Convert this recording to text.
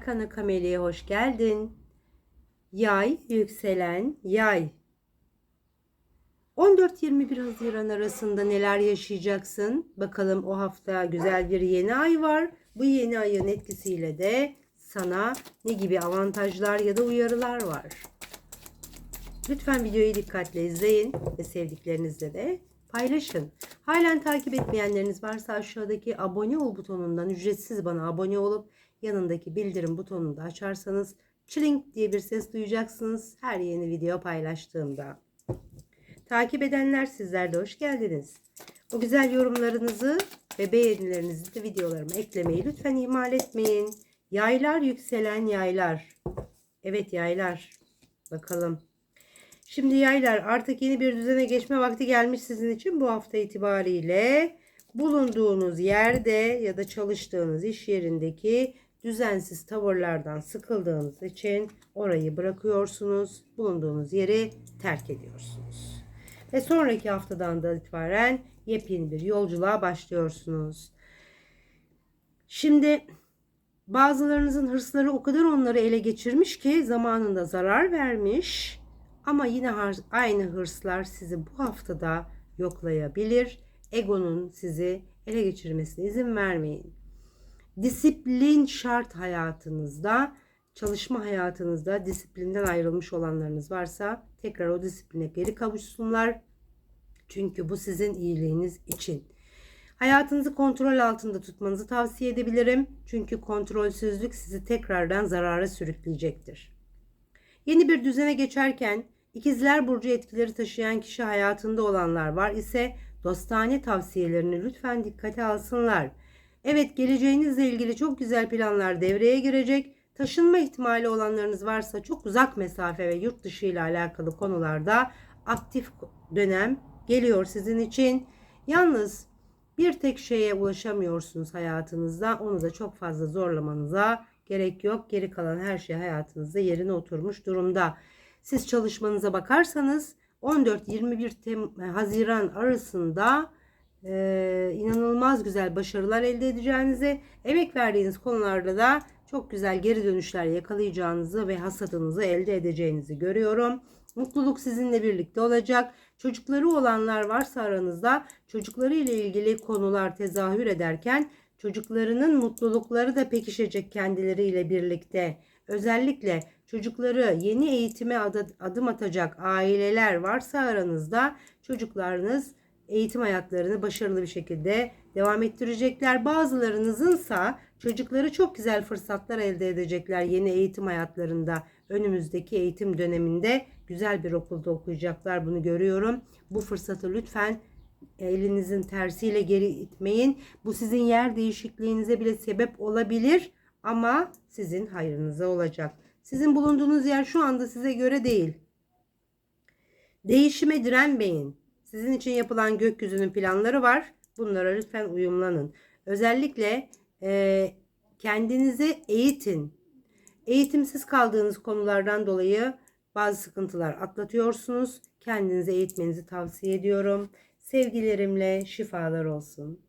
Kana Kameli'ye hoş geldin. Yay, yükselen yay. 14-21 Haziran arasında neler yaşayacaksın? Bakalım o hafta güzel bir yeni ay var. Bu yeni ayın etkisiyle de sana ne gibi avantajlar ya da uyarılar var? Lütfen videoyu dikkatle izleyin ve sevdiklerinizle de paylaşın. Halen takip etmeyenleriniz varsa aşağıdaki abone ol butonundan ücretsiz bana abone olup yanındaki bildirim butonunu da açarsanız çilink diye bir ses duyacaksınız her yeni video paylaştığımda. Takip edenler sizler de hoş geldiniz. O güzel yorumlarınızı ve beğenilerinizi de videolarıma eklemeyi lütfen ihmal etmeyin. Yaylar yükselen yaylar. Evet yaylar. Bakalım. Şimdi yaylar artık yeni bir düzene geçme vakti gelmiş sizin için bu hafta itibariyle bulunduğunuz yerde ya da çalıştığınız iş yerindeki düzensiz tavırlardan sıkıldığınız için orayı bırakıyorsunuz. Bulunduğunuz yeri terk ediyorsunuz. Ve sonraki haftadan da itibaren yepyeni bir yolculuğa başlıyorsunuz. Şimdi bazılarınızın hırsları o kadar onları ele geçirmiş ki zamanında zarar vermiş ama yine aynı hırslar sizi bu haftada yoklayabilir. Egonun sizi ele geçirmesine izin vermeyin. Disiplin şart hayatınızda, çalışma hayatınızda disiplinden ayrılmış olanlarınız varsa tekrar o disipline geri kavuşsunlar. Çünkü bu sizin iyiliğiniz için. Hayatınızı kontrol altında tutmanızı tavsiye edebilirim. Çünkü kontrolsüzlük sizi tekrardan zarara sürükleyecektir. Yeni bir düzene geçerken ikizler burcu etkileri taşıyan kişi hayatında olanlar var ise dostane tavsiyelerini lütfen dikkate alsınlar. Evet geleceğinizle ilgili çok güzel planlar devreye girecek. Taşınma ihtimali olanlarınız varsa çok uzak mesafe ve yurt dışı ile alakalı konularda aktif dönem geliyor sizin için. Yalnız bir tek şeye ulaşamıyorsunuz hayatınızda. Onu da çok fazla zorlamanıza gerek yok. Geri kalan her şey hayatınızda yerine oturmuş durumda. Siz çalışmanıza bakarsanız 14-21 Haziran arasında e, inanılmaz güzel başarılar elde edeceğinizi, emek verdiğiniz konularda da çok güzel geri dönüşler yakalayacağınızı ve hasadınızı elde edeceğinizi görüyorum. Mutluluk sizinle birlikte olacak. Çocukları olanlar varsa aranızda çocukları ile ilgili konular tezahür ederken çocuklarının mutlulukları da pekişecek kendileriyle birlikte. Özellikle çocukları yeni eğitime adım atacak aileler varsa aranızda çocuklarınız eğitim hayatlarını başarılı bir şekilde devam ettirecekler. Bazılarınızınsa çocukları çok güzel fırsatlar elde edecekler yeni eğitim hayatlarında. Önümüzdeki eğitim döneminde güzel bir okulda okuyacaklar bunu görüyorum. Bu fırsatı lütfen elinizin tersiyle geri itmeyin. Bu sizin yer değişikliğinize bile sebep olabilir ama sizin hayrınıza olacak. Sizin bulunduğunuz yer şu anda size göre değil. Değişime direnmeyin. Sizin için yapılan gökyüzünün planları var. Bunlara lütfen uyumlanın. Özellikle e, kendinizi eğitin. Eğitimsiz kaldığınız konulardan dolayı bazı sıkıntılar atlatıyorsunuz. Kendinizi eğitmenizi tavsiye ediyorum. Sevgilerimle şifalar olsun.